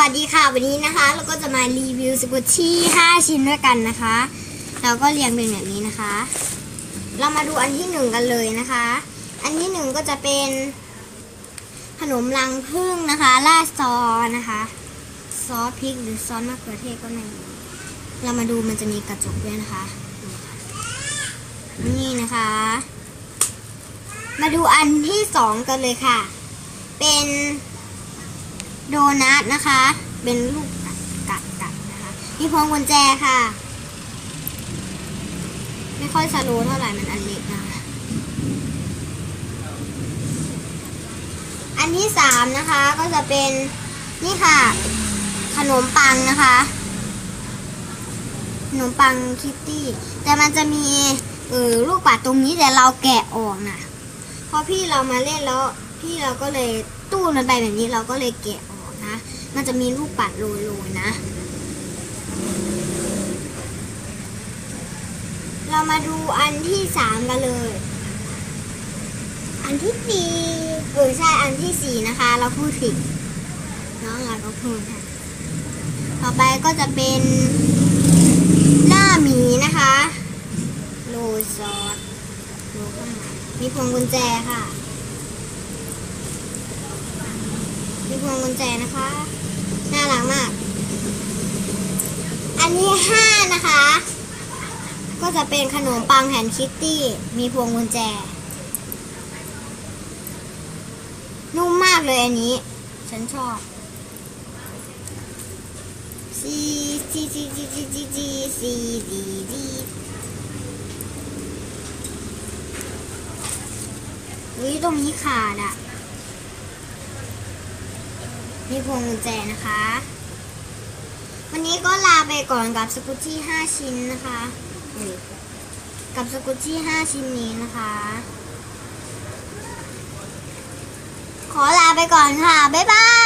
วัสดีค่ะวันนี้นะคะ เราก็จะมารีวิวสกุชชี่5ชิ้นด้วยกันนะคะ เราก็เรียงเป็นแบบนี้นะคะ เรามาดูอันที่หนึ่งกันเลยนะคะ อันที่หนึ่งก็จะเป็น ขนมรังผึ้งนะคะราดซอสนะคะ ซอสพริกหรือซอสมะเขือเทศก็ไม่เรามาดูมันจะมีกระจกด้วยนะคะดูค่ะนี่นะคะ มาดูอันที่สองกันเลยค่ะ เป็น โดนัทนะคะ เป็นลูกกัดกัดนะคะมีพวงกุญแจค่ะ ไม่ค่อยสโลว์เท่าไหร่มันอันเล็กนะคะอันที่สามนะคะก็จะเป็นนี่ค่ะ ขนมปังนะคะขนมปังคิตตี้ แต่มันจะมีเออลูกปัดตรงนี้แต่เราแกะออกนะเพราะพี่เรามาเล่นแล้ว พี่เราก็เลยตู้มันไปแบบนี้เราก็เลยแกะ นะ มันจะมีลูกปัดโรยๆนะ เรามาดูอันที่สามกันเลย อันที่สี่เออใช่อันที่สี่นะคะ เราพูดผิดน้องเราก็พูดค่ะต่อไปก็จะเป็นหน้าหมีนะคะ โรยซอสโรยข้างในมีพวงกุญแจค่ะ มีพวงกุญแจนะคะ น่ารักมาก อันที่ห้านะคะ ก็จะเป็นขนมปังแผ่นคิตตี้ มีพวงกุญแจ นุ่มมากเลยอันนี้ ฉันชอบซีซีซีซีซีซีซีซีดีดีอุ้ยตรงนี้ขาดอะ มีพวงกุญแจนะคะ วันนี้ก็ลาไปก่อนกับสกุตชี่5ชิ้นนะคะกับสกุตชี่5ชิ้นนี้นะคะ ขอลาไปก่อนค่ะ บ๊ายบาย